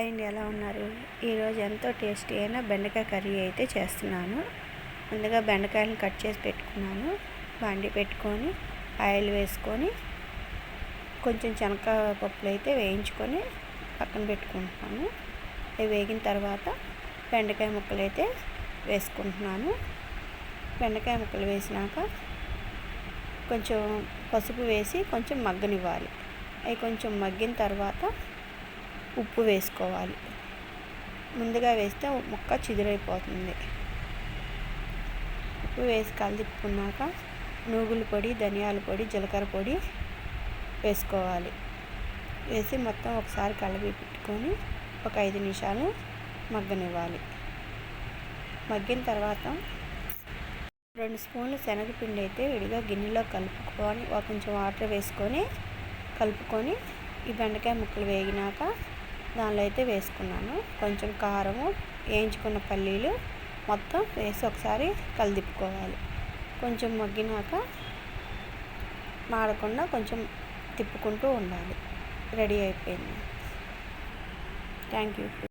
Hi అండి ఎలా ఉన్నారు? ఈరోజు ఎంతో టేస్టీ అయిన బెండకాయ కర్రీ అయితే చేస్తున్నాను. ముందుగా బెండకాయలను కట్ చేసి పెట్టుకున్నాను. బండి పెట్టుకొని ఆయిల్ వేసుకొని కొంచెం పప్పులు అయితే వేయించుకొని పక్కన పెట్టుకుంటున్నాను. అవి వేగిన తర్వాత బెండకాయ ముక్కలు అయితే వేసుకుంటున్నాను. బెండకాయ ముక్కలు వేసినాక కొంచెం పసుపు వేసి కొంచెం మగ్గనివ్వాలి. అవి కొంచెం మగ్గిన తర్వాత ఉప్పు వేసుకోవాలి. ముందుగా వేస్తే ముక్క చిదురైపోతుంది. ఉప్పు వేసి కలిపుకున్నాక నూగుల పొడి ధనియాల పొడి జీలకర్ర పొడి వేసుకోవాలి. వేసి మొత్తం ఒకసారి కలిపి పెట్టుకొని ఒక ఐదు నిమిషాలు మగ్గనివ్వాలి. మగ్గిన తర్వాత రెండు స్పూన్లు శనగపిండి అయితే విడిగా గిన్నెలో కలుపుకొని కొంచెం వాటర్ వేసుకొని కలుపుకొని ఈ బెండకాయ ముక్కలు వేగినాక దానిలో అయితే వేసుకున్నాను. కొంచెం కారము వేయించుకున్న పల్లీలు మొత్తం వేసి ఒకసారి కలిదిప్పుకోవాలి. కొంచెం మగ్గినాక మాడకుండా కొంచెం తిప్పుకుంటూ ఉండాలి. రెడీ అయిపోయింది. Thank you.